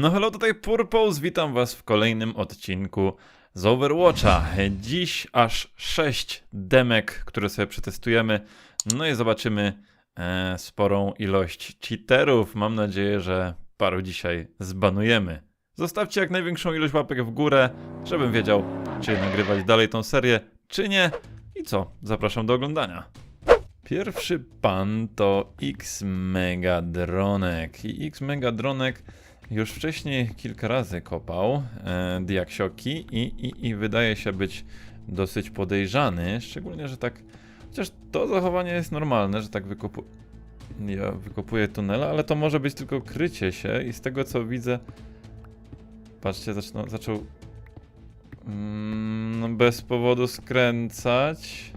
No hello, tutaj Purpose, witam was w kolejnym odcinku z Overwatcha. Dziś aż 6 demek, które sobie przetestujemy, no i zobaczymy e, sporą ilość cheaterów. Mam nadzieję, że paru dzisiaj zbanujemy. Zostawcie jak największą ilość łapek w górę, żebym wiedział, czy nagrywać dalej tą serię, czy nie. I co? Zapraszam do oglądania. Pierwszy pan to X Megadronek. I X Megadronek już wcześniej kilka razy kopał e, diaksioki i, i, i wydaje się być dosyć podejrzany. Szczególnie, że tak. Chociaż to zachowanie jest normalne, że tak ja wykopuję tunele, ale to może być tylko krycie się i z tego co widzę. Patrzcie, zaczną, zaczął mm, bez powodu skręcać.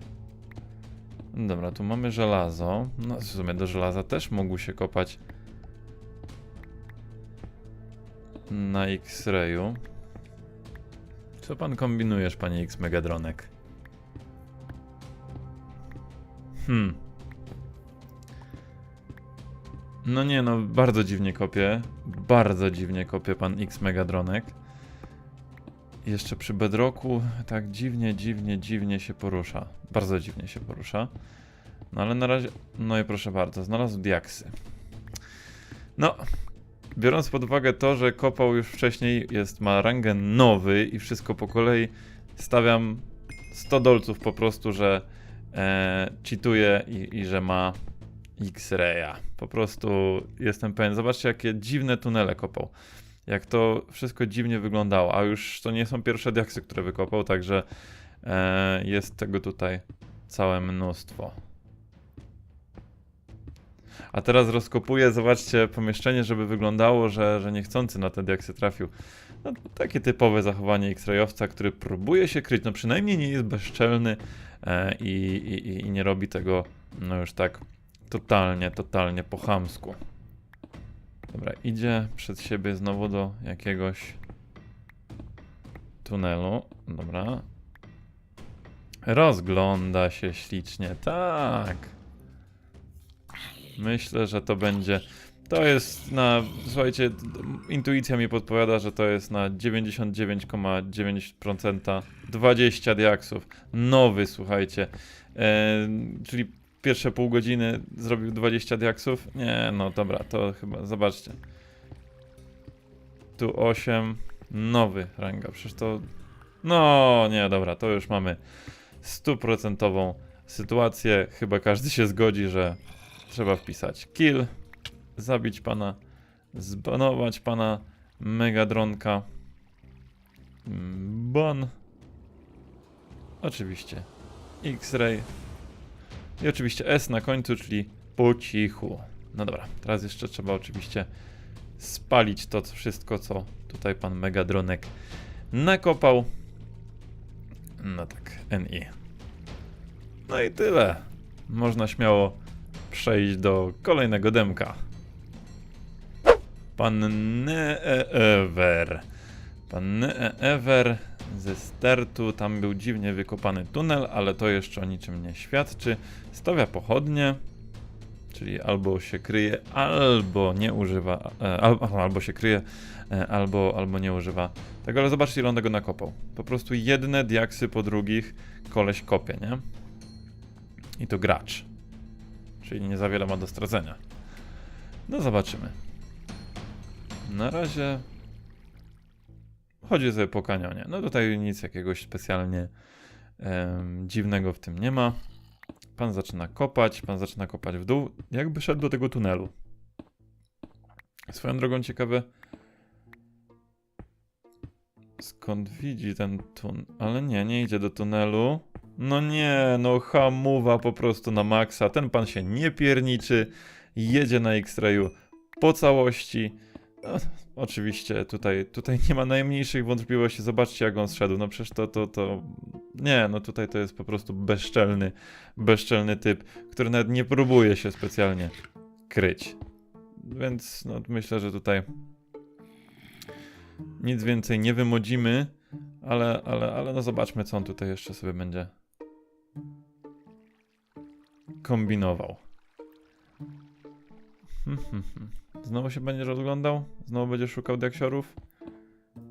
Dobra, tu mamy żelazo. No, w sumie do żelaza też mógł się kopać na X-rayu. Co pan kombinujesz, panie X Megadronek? Hmm. No nie, no bardzo dziwnie kopie. Bardzo dziwnie kopie pan X Megadronek. Jeszcze przy bedroku tak dziwnie, dziwnie, dziwnie się porusza. Bardzo dziwnie się porusza. No ale na razie. No i proszę bardzo, znalazł diaksy. No, biorąc pod uwagę to, że kopał już wcześniej, jest, ma rangę nowy i wszystko po kolei, stawiam 100 dolców po prostu, że e, cheatuje i, i że ma X-raya. Po prostu jestem pewien. Zobaczcie, jakie dziwne tunele kopał. Jak to wszystko dziwnie wyglądało. A już to nie są pierwsze diaksy, które wykopał, także e, jest tego tutaj całe mnóstwo. A teraz rozkopuję, zobaczcie, pomieszczenie, żeby wyglądało, że, że niechcący na te diaksy trafił. No, takie typowe zachowanie X-rayowca, który próbuje się kryć, no przynajmniej nie jest bezczelny e, i, i, i nie robi tego, no już tak totalnie, totalnie po chamsku. Dobra, idzie przed siebie znowu do jakiegoś tunelu. Dobra. Rozgląda się ślicznie, tak. Myślę, że to będzie. To jest na. Słuchajcie, intuicja mi podpowiada, że to jest na 99,9% 20 diaksów. Nowy, słuchajcie. E, czyli pierwsze pół godziny zrobił 20 diaksów. Nie, no dobra, to chyba. Zobaczcie. Tu 8. Nowy ranga. Przecież to. No, nie, dobra, to już mamy stuprocentową sytuację. Chyba każdy się zgodzi, że trzeba wpisać kill, zabić pana, zbanować pana Megadronka, Mm, ban, oczywiście X-Ray i oczywiście S na końcu, czyli po cichu. No dobra, teraz jeszcze trzeba oczywiście spalić to wszystko, co tutaj pan Megadronek nakopał. No tak, NI. No i tyle. Można śmiało przejść do kolejnego demka. Pan Neever. Pan Neever ze startu, tam był dziwnie wykopany tunel, ale to jeszcze o niczym nie świadczy. Stawia pochodnie, czyli albo się kryje, albo nie używa, e, albo, albo się kryje, e, albo, albo nie używa tego, ale zobaczcie ile on tego nakopał. Po prostu jedne diaksy po drugich koleś kopie, nie? I to gracz. Czyli nie za wiele ma do stracenia. No zobaczymy. Na razie chodzi sobie po kanionie. No tutaj nic jakiegoś specjalnie dziwnego w tym nie ma. Pan zaczyna kopać, pan zaczyna kopać w dół, jakby szedł do tego tunelu. Swoją drogą ciekawe, skąd widzi ten tun... Ale nie, nie idzie do tunelu. No nie, no hamuwa po prostu na maksa. Ten pan się nie pierniczy, jedzie na X-Rayu po całości. No, oczywiście tutaj, tutaj nie ma najmniejszych wątpliwości. Zobaczcie jak on zszedł. No przecież to, to, to... Nie, no tutaj to jest po prostu bezczelny, bezczelny typ, który nawet nie próbuje się specjalnie kryć. Więc no, myślę, że tutaj nic więcej nie wymodzimy, ale, ale, ale no zobaczmy, co on tutaj jeszcze sobie będzie kombinował. Hmm, hmm, hmm. Znowu się będziesz rozglądał? Znowu będziesz szukał diaksiorów?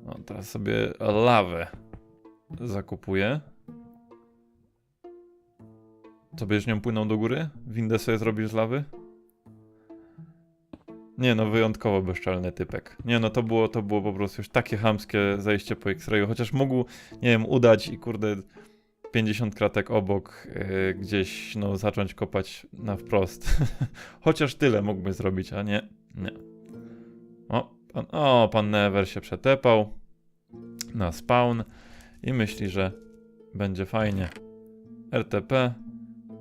No, teraz sobie lawę zakupuję. Co będziesz nią płynął do góry? Windę sobie zrobisz z lawy? Nie no, wyjątkowo bezczelny typek. Nie no, to było, to było po prostu już takie chamskie zejście po X-rayu, chociaż mógł, nie wiem, udać i kurde 50 kratek obok yy, gdzieś, no, zacząć kopać na wprost. chociaż tyle mógłby zrobić, a nie, nie. O, pan, o, pan Never się przetepał na spawn i myśli, że będzie fajnie. RTP.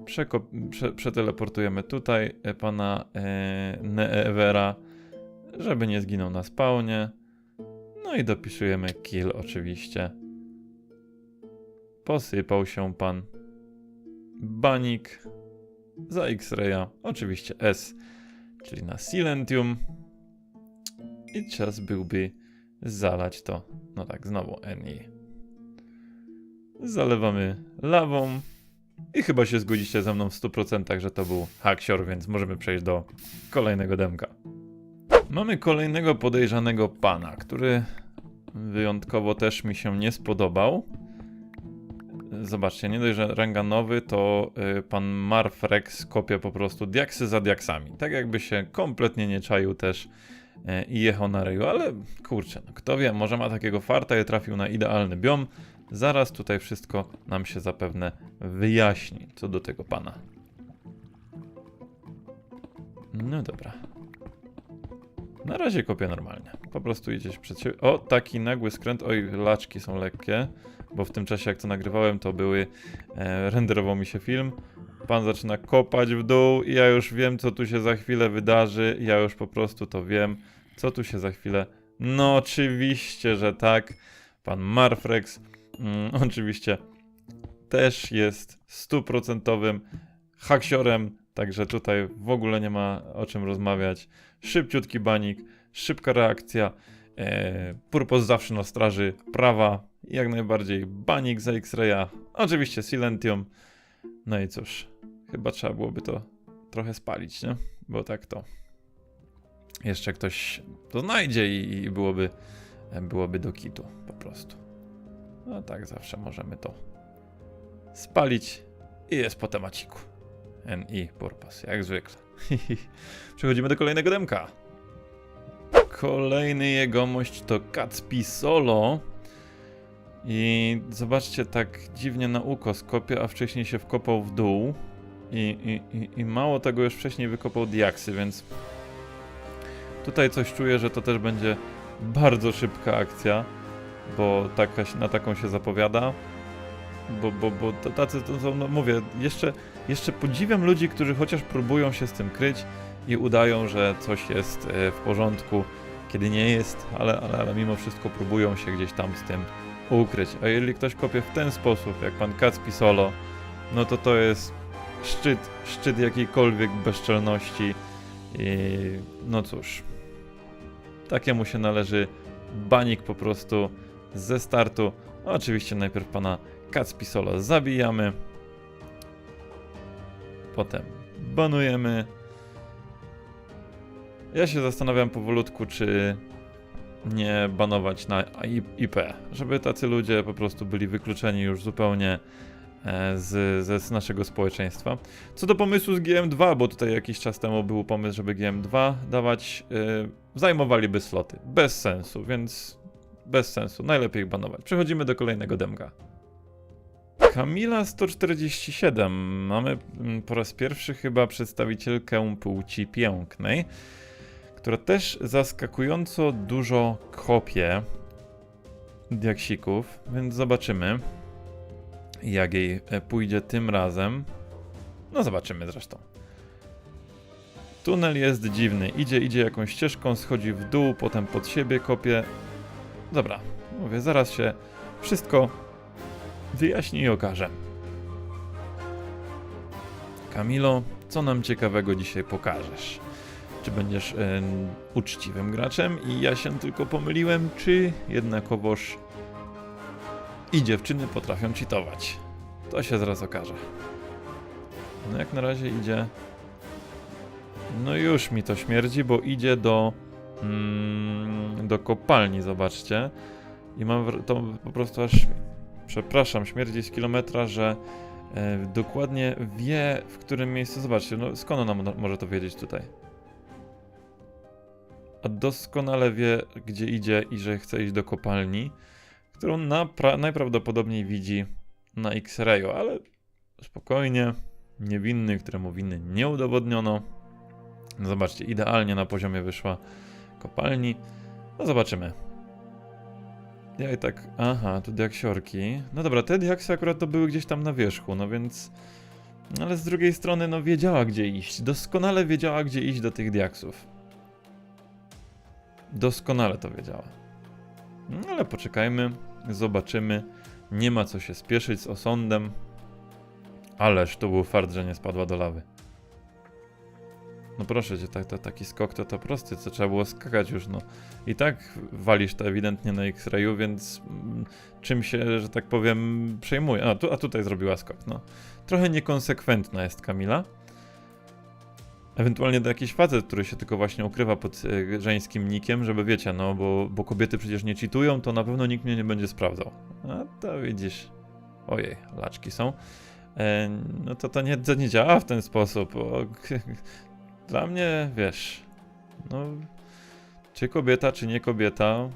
Prze- przeteleportujemy tutaj e, pana e, Neevera, żeby nie zginął na spawnie. No i dopisujemy kill oczywiście. Posypał się pan Banik za X-Raya, oczywiście S, czyli na Silentium. I czas byłby zalać to, no tak, znowu NI. Zalewamy lawą. I chyba się zgodzicie ze mną w 100%, że to był haksior, więc możemy przejść do kolejnego demka. Mamy kolejnego podejrzanego pana, który wyjątkowo też mi się nie spodobał. Zobaczcie, nie dość, że ranga nowy, to y, pan Marfrex kopie po prostu diaksy za diaksami. Tak jakby się kompletnie nie czaił też y, i jechał na ryju, ale kurczę, no kto wie, może ma takiego farta i trafił na idealny biom. Zaraz tutaj wszystko nam się zapewne wyjaśni co do tego pana. No dobra. Na razie kopię normalnie. Po prostu idziesz przed siebie. O, taki nagły skręt. Oj, laczki są lekkie, bo w tym czasie jak to nagrywałem, to były. E, renderował mi się film. Pan zaczyna kopać w dół i ja już wiem, co tu się za chwilę wydarzy. Ja już po prostu to wiem, co tu się za chwilę. No, oczywiście, że tak. Pan Marfrex Mm, oczywiście też jest stuprocentowym haksiorem, także tutaj w ogóle nie ma o czym rozmawiać. Szybciutki banik, szybka reakcja, e, purpos zawsze na straży prawa, jak najbardziej banik za X-Raya, oczywiście Silentium. No i cóż, chyba trzeba byłoby to trochę spalić, nie? Bo tak to jeszcze ktoś to znajdzie i, i byłoby, byłoby do kitu po prostu. No tak, zawsze możemy to spalić i jest po temaciku. NI Purpose, jak zwykle. Przechodzimy do kolejnego demka. Kolejny jegomość to Kacpi Solo. I zobaczcie, tak dziwnie na ukos kopie, a wcześniej się wkopał w dół. I, i, i, I mało tego, już wcześniej wykopał diaksy, więc tutaj coś czuję, że to też będzie bardzo szybka akcja bo taka, na taką się zapowiada. Bo, bo, bo tacy to są, no mówię, jeszcze, jeszcze podziwiam ludzi, którzy chociaż próbują się z tym kryć i udają, że coś jest e, w porządku, kiedy nie jest, ale, ale, ale mimo wszystko próbują się gdzieś tam z tym ukryć. A jeżeli ktoś kopie w ten sposób, jak pan Kacpi Solo, no to to jest szczyt, szczyt jakiejkolwiek bezczelności i no cóż, takiemu się należy banik po prostu ze startu. Oczywiście najpierw pana Kacpisolo zabijamy. Potem banujemy. Ja się zastanawiam powolutku, czy nie banować na IP, żeby tacy ludzie po prostu byli wykluczeni już zupełnie e, z, z, naszego społeczeństwa. Co do pomysłu z GM2, bo tutaj jakiś czas temu był pomysł, żeby GM2 dawać, yy, zajmowaliby sloty. Bez sensu, więc bez sensu, najlepiej ich banować. Przechodzimy do kolejnego demka. Kamila 147. Mamy mm, po raz pierwszy chyba przedstawicielkę płci pięknej, która też zaskakująco dużo kopie diaksików, więc zobaczymy jak jej e, pójdzie tym razem. No zobaczymy zresztą. Tunel jest dziwny. Idzie, idzie jakąś ścieżką, schodzi w dół, potem pod siebie kopie. Dobra, mówię, zaraz się wszystko wyjaśni i okaże. Kamilo, co nam ciekawego dzisiaj pokażesz? Czy będziesz e, uczciwym graczem i ja się tylko pomyliłem, czy jednakowoż i dziewczyny potrafią cheatować? To się zaraz okaże. No jak na razie idzie No już mi to śmierdzi, bo idzie do, mm, do kopalni, zobaczcie. I mam to po prostu aż, przepraszam, śmierdzi z kilometra, że e, dokładnie wie, w którym miejscu. Zobaczcie, no skąd ona mo- może to wiedzieć tutaj? A doskonale wie, gdzie idzie i że chce iść do kopalni, którą najprawdopodobniej widzi na X-rayu, ale spokojnie, niewinny, któremu winy nie udowodniono. No zobaczcie, idealnie na poziomie wyszła kopalni. No zobaczymy. Ja i tak, aha, tu diaksiorki. No dobra, te diaksy akurat to były gdzieś tam na wierzchu, no więc... Ale z drugiej strony, no wiedziała gdzie iść. Doskonale wiedziała gdzie iść do tych diaksów. Doskonale to wiedziała. No ale poczekajmy, zobaczymy. Nie ma co się spieszyć z osądem. Ależ to był fart, że nie spadła do lawy. No proszę cię, tak, to, taki skok to to prosty, co trzeba było skakać już, no. I tak walisz to ewidentnie na X-rayu, więc mm, czym się, że tak powiem, przejmuje. A, tu, a tutaj zrobiła skok, no. Trochę niekonsekwentna jest Kamila. Ewentualnie to jakiś facet, który się tylko właśnie ukrywa pod e, żeńskim nikiem, żeby wiecie, no, bo, bo kobiety przecież nie cheatują, to na pewno nikt mnie nie będzie sprawdzał. A to widzisz. Ojej, laczki są. E, no to to nie, to nie działa w ten sposób. O, dla mnie, wiesz, no, czy kobieta, czy nie kobieta,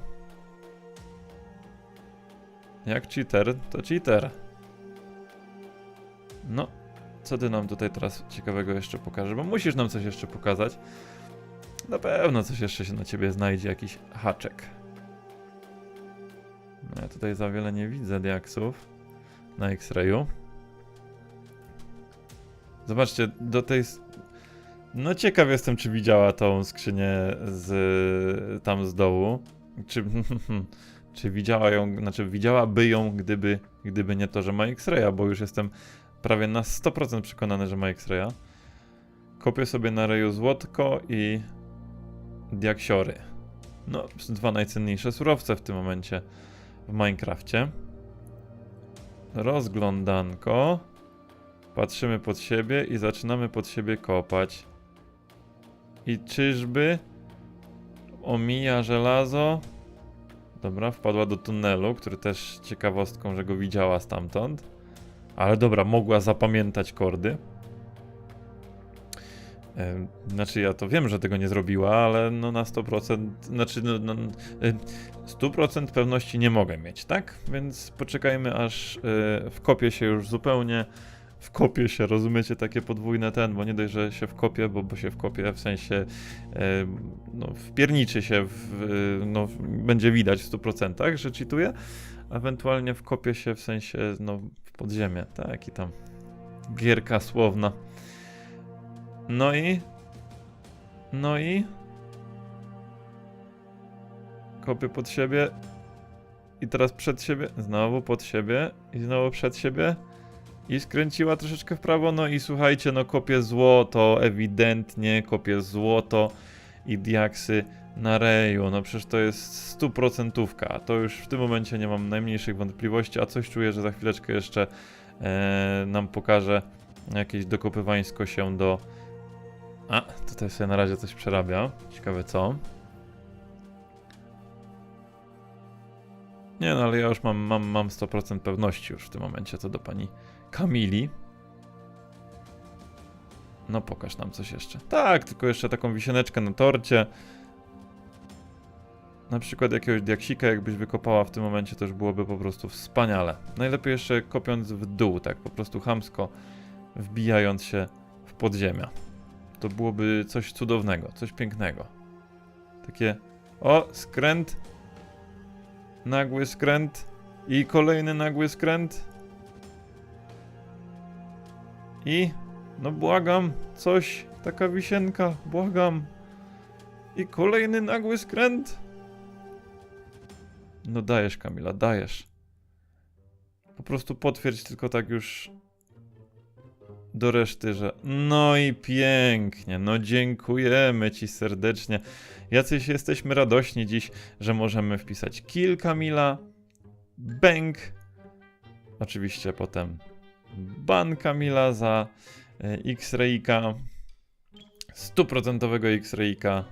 jak cheater, to cheater. No, co ty nam tutaj teraz ciekawego jeszcze pokażesz? Bo musisz nam coś jeszcze pokazać. Na pewno coś jeszcze się na ciebie znajdzie, jakiś haczek. No ja tutaj za wiele nie widzę diaksów na X-rayu. Zobaczcie, do tej... No ciekaw jestem, czy widziała tą skrzynię z tam z dołu. Czy, czy widziała ją, znaczy widziałaby ją, gdyby, gdyby nie to, że ma X-raya, bo już jestem prawie na 100% przekonany, że ma X-raya. Kopię sobie na reju złotko i diaksiory. No, dwa najcenniejsze surowce w tym momencie w Minecrafcie. Rozglądanko. Patrzymy pod siebie i zaczynamy pod siebie kopać. I czyżby omija żelazo? Dobra, wpadła do tunelu, który też ciekawostką, że go widziała stamtąd. Ale dobra, mogła zapamiętać kordy. Znaczy, ja to wiem, że tego nie zrobiła, ale no na 100%, znaczy, no, no, y, 100% pewności nie mogę mieć, tak? Więc poczekajmy, aż y, wkopię się już zupełnie. Wkopię się, rozumiecie, takie podwójne ten, bo nie dość, że się wkopię, bo, bo się wkopię w sensie, y, no, wpierniczy się, w, no, będzie widać w 100%, że cheatuję, ewentualnie wkopię się w sensie, no, w podziemie, tak, i tam gierka słowna. No i, no i, kopię pod siebie i teraz przed siebie, znowu pod siebie i znowu przed siebie i skręciła troszeczkę w prawo, no i słuchajcie, no kopię złoto, ewidentnie kopię złoto i diaksy na reju, no przecież to jest stuprocentówka, to już w tym momencie nie mam najmniejszych wątpliwości, a coś czuję, że za chwileczkę jeszcze e, nam pokaże jakieś dokopywańsko się do... A, tutaj sobie na razie coś przerabia, ciekawe co. Nie no, ale ja już mam, mam, mam 100% pewności już w tym momencie co do pani Kamili. No pokaż nam coś jeszcze. Tak, tylko jeszcze taką wisieneczkę na torcie. Na przykład jakiegoś diaksika jakbyś wykopała w tym momencie już byłoby po prostu wspaniale. Najlepiej jeszcze kopiąc w dół, tak po prostu chamsko wbijając się w podziemia. To byłoby coś cudownego, coś pięknego. Takie o, skręt. Nagły skręt. I kolejny nagły skręt. I no błagam, coś, taka wisienka, błagam. I kolejny nagły skręt. No dajesz, Kamila, dajesz. Po prostu potwierdź tylko tak już do reszty, że no i pięknie, no dziękujemy ci serdecznie. Jacyś jesteśmy radośni dziś, że możemy wpisać kill Kamila, bęk, oczywiście potem ban Kamila za e, X-Rayka. stuprocentowego X-Rayka,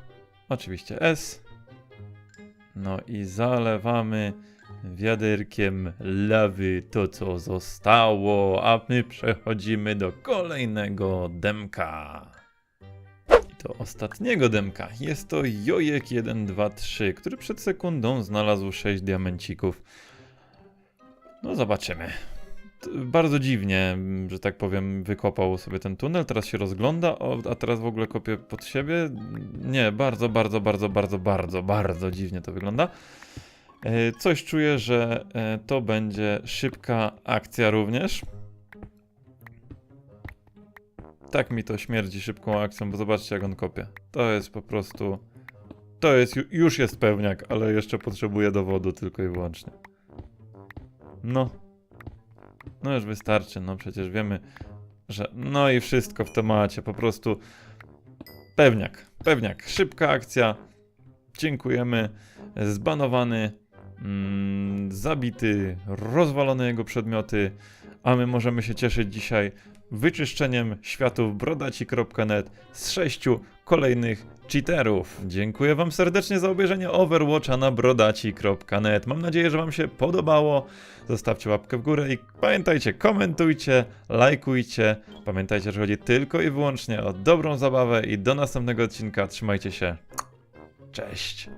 oczywiście S. No i zalewamy wiaderkiem lawy to, co zostało, a my przechodzimy do kolejnego demka. I ostatniego demka. Jest to Jojek 123, który przed sekundą znalazł 6 diamencików. No zobaczymy. Bardzo dziwnie, że tak powiem, wykopał sobie ten tunel, teraz się rozgląda, a teraz w ogóle kopie pod siebie. Nie, bardzo, bardzo, bardzo, bardzo, bardzo, bardzo dziwnie to wygląda. E, Coś czuję, że e, to będzie szybka akcja również. Tak mi to śmierdzi szybką akcją, bo zobaczcie jak on kopie. To jest po prostu... To jest, ju- już jest pewniak, ale jeszcze potrzebuje dowodu tylko i wyłącznie. No. No już wystarczy, no przecież wiemy, że... No i wszystko w temacie, po prostu... Pewniak, pewniak, szybka akcja. Dziękujemy. Zbanowany, mm, zabity, rozwalone jego przedmioty, a my możemy się cieszyć dzisiaj wyczyszczeniem światów brodaci.net z sześciu kolejnych cheaterów. Dziękuję Wam serdecznie za obejrzenie Overwatcha na brodaci.net. Mam nadzieję, że Wam się podobało. Zostawcie łapkę w górę i pamiętajcie, komentujcie, lajkujcie. Pamiętajcie, że chodzi tylko i wyłącznie o dobrą zabawę i do następnego odcinka. Trzymajcie się. Cześć.